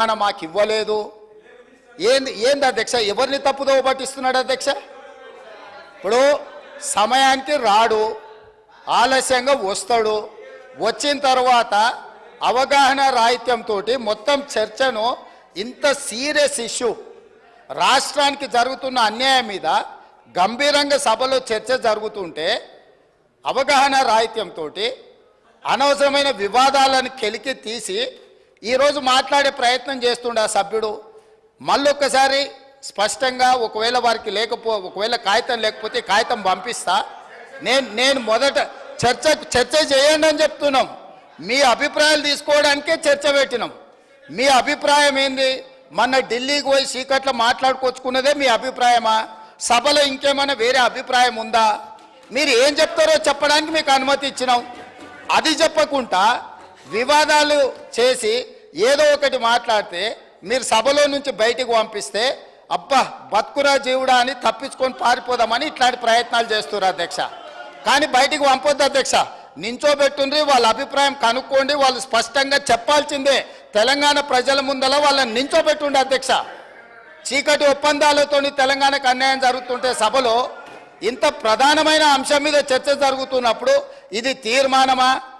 తెలంగాణ మాకు ఇవ్వలేదు ఏంది ఏంది అధ్యక్ష? ఎవరిని తప్పుదో పట్టిస్తున్నాడు అధ్యక్ష? ఇప్పుడు సమయానికి రాడు ఆలస్యంగా వస్తాడు. వచ్చిన తర్వాత అవగాహన రాహిత్యంతో మొత్తం చర్చను ఇంత సీరియస్ ఇష్యూ రాష్ట్రానికి జరుగుతున్న అన్యాయం మీద గంభీరంగా సభలో చర్చ జరుగుతుంటే అవగాహన రాహిత్యంతో అనవసరమైన వివాదాలను కెలికి తీసి ఈరోజు మాట్లాడే ప్రయత్నం చేస్తుండే ఆ సభ్యుడు. మళ్ళొక్కసారి స్పష్టంగా ఒకవేళ వారికి లేకపో ఒకవేళ కాగితం లేకపోతే కాగితం పంపిస్తా. నేను నేను మొదట చర్చ చర్చ చేయండి అని చెప్తున్నాం. మీ అభిప్రాయాలు తీసుకోవడానికే చర్చ పెట్టినాం. మీ అభిప్రాయం ఏంది? మొన్న ఢిల్లీకి పోయి సీకట్లో మాట్లాడుకొచ్చుకున్నదే మీ అభిప్రాయమా? సభలో ఇంకేమైనా వేరే అభిప్రాయం ఉందా? మీరు ఏం చెప్తారో చెప్పడానికి మీకు అనుమతి ఇచ్చినాం. అది చెప్పకుండా వివాదాలు చేసి ఏదో ఒకటి మాట్లాడితే మీరు సభలో నుంచి బయటికి పంపిస్తే అబ్బా బతుకురా జీవుడా అని తప్పించుకొని పారిపోదామని ఇట్లాంటి ప్రయత్నాలు చేస్తున్నారు అధ్యక్ష. కానీ బయటికి పంపొద్దు అధ్యక్ష. నించోబెట్టుండ్రి వాళ్ళ అభిప్రాయం కనుక్కోండి వాళ్ళు స్పష్టంగా చెప్పాల్సిందే. తెలంగాణ ప్రజల ముందల వాళ్ళని నించోబెట్టుండే అధ్యక్ష. చీకటి ఒప్పందాలతోని తెలంగాణకు అన్యాయం జరుగుతుంటే సభలో ఇంత ప్రధానమైన అంశం మీద చర్చ జరుగుతున్నప్పుడు ఇది తీర్మానమా?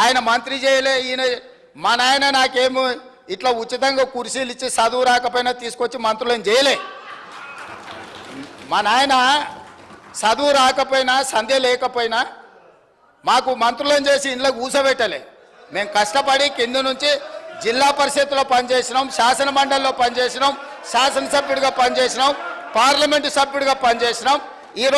ఆయన మంత్రి చేయలే ఈయన మా నాయన నాకేమో ఇట్లా ఉచితంగా కుర్చీలు ఇచ్చి చదువు రాకపోయినా తీసుకొచ్చి మంత్రులను చేయలే. మా నాయన చదువు రాకపోయినా సందే లేకపోయినా మాకు మంత్రులను చేసి ఇంట్లో కూసబెట్టలే. మేము కష్టపడి కింద నుంచి జిల్లా పరిషత్లో పనిచేసినాం శాసన మండలిలో పనిచేసినాం శాసనసభ్యుడిగా పనిచేసినాం పార్లమెంటు సభ్యుడిగా పనిచేసినాం. ఈరోజు